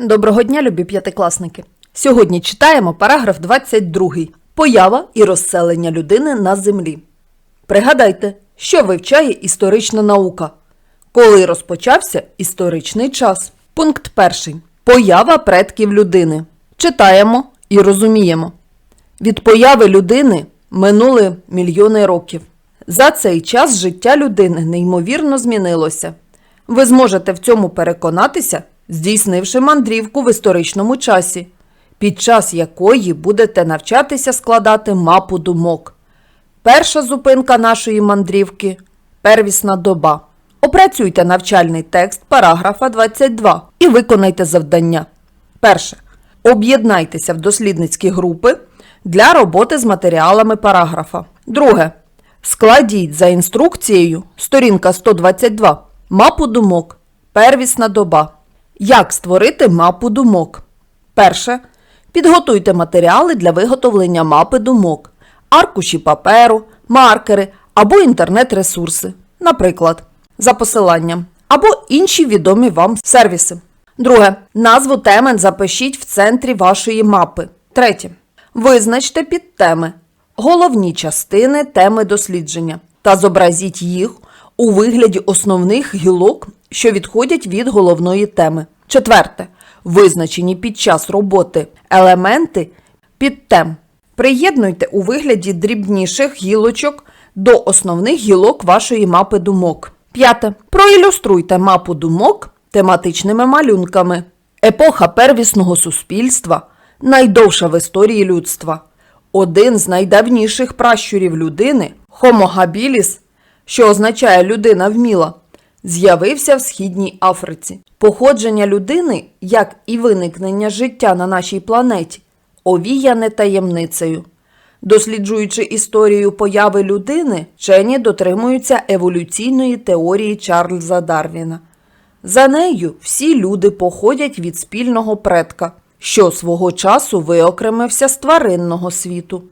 Доброго дня, любі п'ятикласники! Сьогодні читаємо параграф 22. Поява і розселення людини на землі. Пригадайте, що вивчає історична наука. Коли розпочався історичний час. Пункт перший. Поява предків людини. Читаємо і розуміємо. Від появи людини минули мільйони років. За цей час життя людини неймовірно змінилося. Ви зможете в цьому переконатися, здійснивши мандрівку в історичному часі, під час якої будете навчатися складати мапу думок. Перша зупинка нашої мандрівки первісна доба. Опрацюйте навчальний текст параграфа 22 і виконайте завдання. Перше. Об'єднайтеся в дослідницькі групи для роботи з матеріалами параграфа. Друге. Складіть за інструкцією сторінка 122 мапу думок. Первісна доба. Як створити мапу думок? Перше. Підготуйте матеріали для виготовлення мапи думок, аркуші паперу, маркери або інтернет-ресурси, наприклад, за посиланням, або інші відомі вам сервіси. Друге. Назву теми запишіть в центрі вашої мапи. Третє. Визначте підтеми, головні частини теми дослідження та зобразіть їх у вигляді основних гілок, що відходять від головної теми. Четверте. Визначені під час роботи елементи підтем. Приєднуйте у вигляді дрібніших гілочок до основних гілок вашої мапи думок. П'яте. Проілюструйте мапу думок тематичними малюнками. Епоха первісного суспільства найдовша в історії людства. Один з найдавніших пращурів людини Homo habilis, що означає людина вміла, з'явився в Східній Африці. Походження людини, як і виникнення життя на нашій планеті, овіяне таємницею. Досліджуючи історію появи людини, вчені дотримуються еволюційної теорії Чарльза Дарвіна. За нею всі люди походять від спільного предка, що свого часу виокремився з тваринного світу.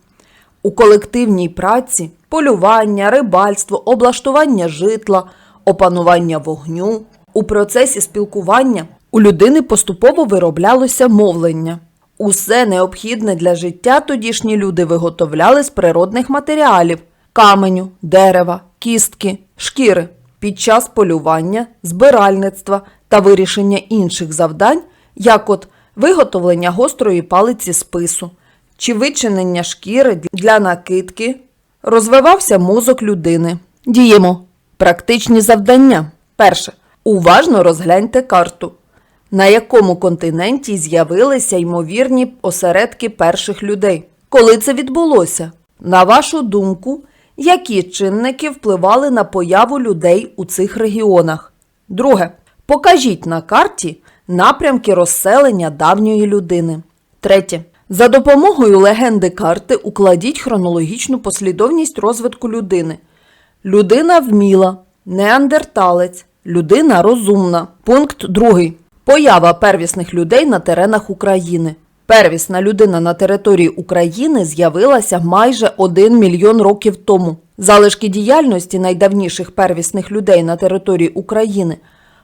У колективній праці полювання, рибальство, облаштування житла, опанування вогню. У процесі спілкування у людини поступово вироблялося мовлення. Усе необхідне для життя тодішні люди виготовляли з природних матеріалів каменю, дерева, кістки, шкіри. Під час полювання, збиральництва та вирішення інших завдань, як от виготовлення гострої палиці спису чи вичинення шкіри для накидки, розвивався мозок людини. Діємо. Практичні завдання. Перше. Уважно розгляньте карту. На якому континенті з'явилися ймовірні осередки перших людей? Коли це відбулося? На вашу думку, які чинники впливали на появу людей у цих регіонах? Друге. Покажіть на карті напрямки розселення давньої людини. Третє. За допомогою легенди карти укладіть хронологічну послідовність розвитку людини. Людина вміла, неандерталець, людина розумна. Пункт 2. Поява первісних людей на теренах України. Первісна людина на території України з'явилася майже 1 мільйон років тому. Залишки діяльності найдавніших первісних людей на території України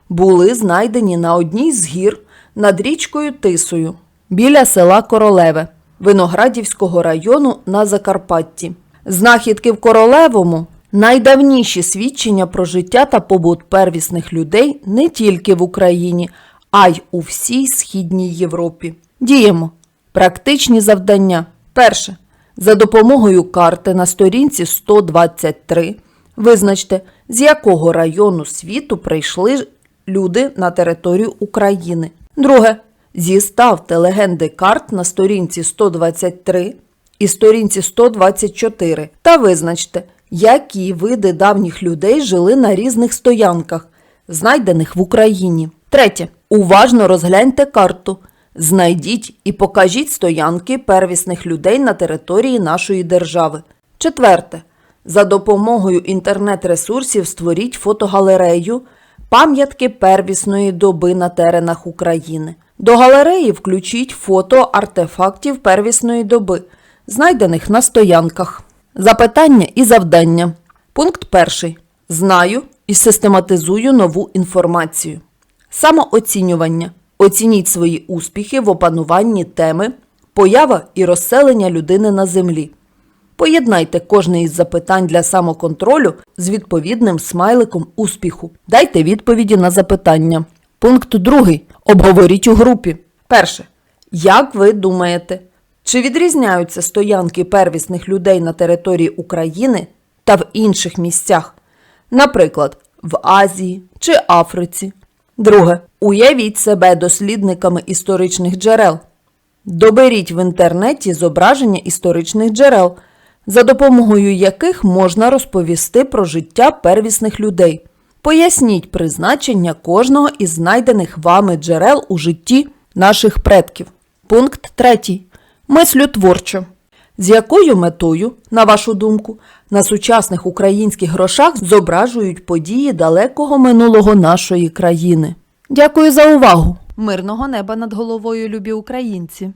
були знайдені на одній з гір над річкою Тисою біля села Королеве Виноградівського району на Закарпатті. Знахідки в Королевому найдавніші свідчення про життя та побут первісних людей не тільки в Україні, а й у всій Східній Європі. Діємо. Практичні завдання. Перше. За допомогою карти на сторінці 123 визначте, з якого району світу прийшли люди на територію України. Друге. Зіставте легенди карт на сторінці 123 і сторінці 124 та визначте, які види давніх людей жили на різних стоянках, знайдених в Україні. Третє. Уважно розгляньте карту. Знайдіть і покажіть стоянки первісних людей на території нашої держави. Четверте. За допомогою інтернет-ресурсів створіть фотогалерею пам'ятки первісної доби на теренах України. До галереї включіть фото артефактів первісної доби, знайдених на стоянках. Запитання і завдання. Пункт перший. Знаю і систематизую нову інформацію. Самооцінювання. Оцініть свої успіхи в опануванні теми Поява і розселення людини на землі. Поєднайте кожне із запитань для самоконтролю з відповідним смайликом успіху. Дайте відповіді на запитання. Пункт другий. Обговоріть у групі. Перше. Як ви думаєте, чи відрізняються стоянки первісних людей на території України та в інших місцях? Наприклад, в Азії чи Африці? Друге. Уявіть себе дослідниками історичних джерел. Доберіть в інтернеті зображення історичних джерел, за допомогою яких можна розповісти про життя первісних людей. Поясніть призначення кожного із знайдених вами джерел у житті наших предків. Пункт 3. Мислю творчо. З якою метою, на вашу думку, на сучасних українських грошах зображують події далекого минулого нашої країни? Дякую за увагу! Мирного неба над головою, любі українці!